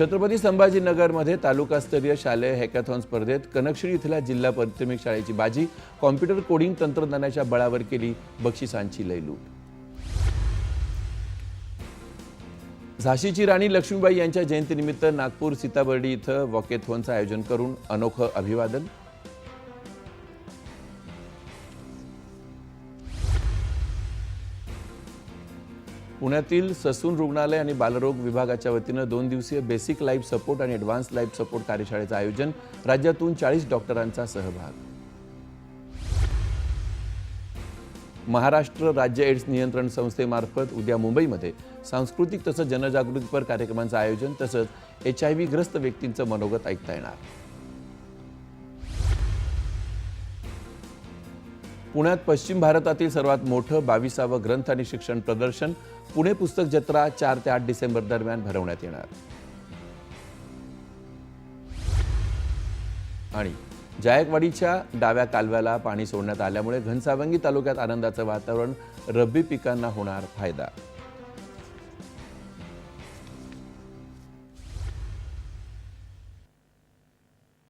छत्रपती संभाजीनगरमध्ये तालुकास्तरीय शालेय हॅकॅथॉन स्पर्धेत कनकश्री इथल्या जिल्हा प्राथमिक शाळेची बाजी कॉम्प्युटर कोडिंग तंत्रज्ञानाच्या बळावर केली बक्षिसांची लयलूट. झाशीची राणी लक्ष्मीबाई यांच्या जयंतीनिमित्त नागपूर सीताबर्डी इथं वॉकेथॉनचं आयोजन करून अनोखं अभिवादन पुण्यातील ससून रुग्णालय आणि बालरोग विभागाच्या वतीनं दोन दिवसीय बेसिक लाईफ सपोर्ट आणि ॲडव्हान्स लाईफ सपोर्ट कार्यशाळेचं आयोजन राज्यातून चाळीस डॉक्टरांचा सहभाग. महाराष्ट्र राज्य एड्स नियंत्रण संस्थेमार्फत उद्या मुंबईमध्ये सांस्कृतिक तसंच जनजागृतीपर कार्यक्रमांचं आयोजन तसंच एच आय व्हीग्रस्त व्यक्तींचं मनोगत ऐकता येणार. पुण्यात पश्चिम भारतातील सर्वात मोठं बावीसावं ग्रंथ आणि शिक्षण प्रदर्शन पुणे पुस्तक जत्रा चार ते आठ डिसेंबर दरम्यान भरवण्यात येणार. आणि जायकवाडीच्या डाव्या कालव्याला पाणी सोडण्यात आल्यामुळे घनसावंगी तालुक्यात आनंदाचं वातावरण रब्बी पिकांना होणार फायदा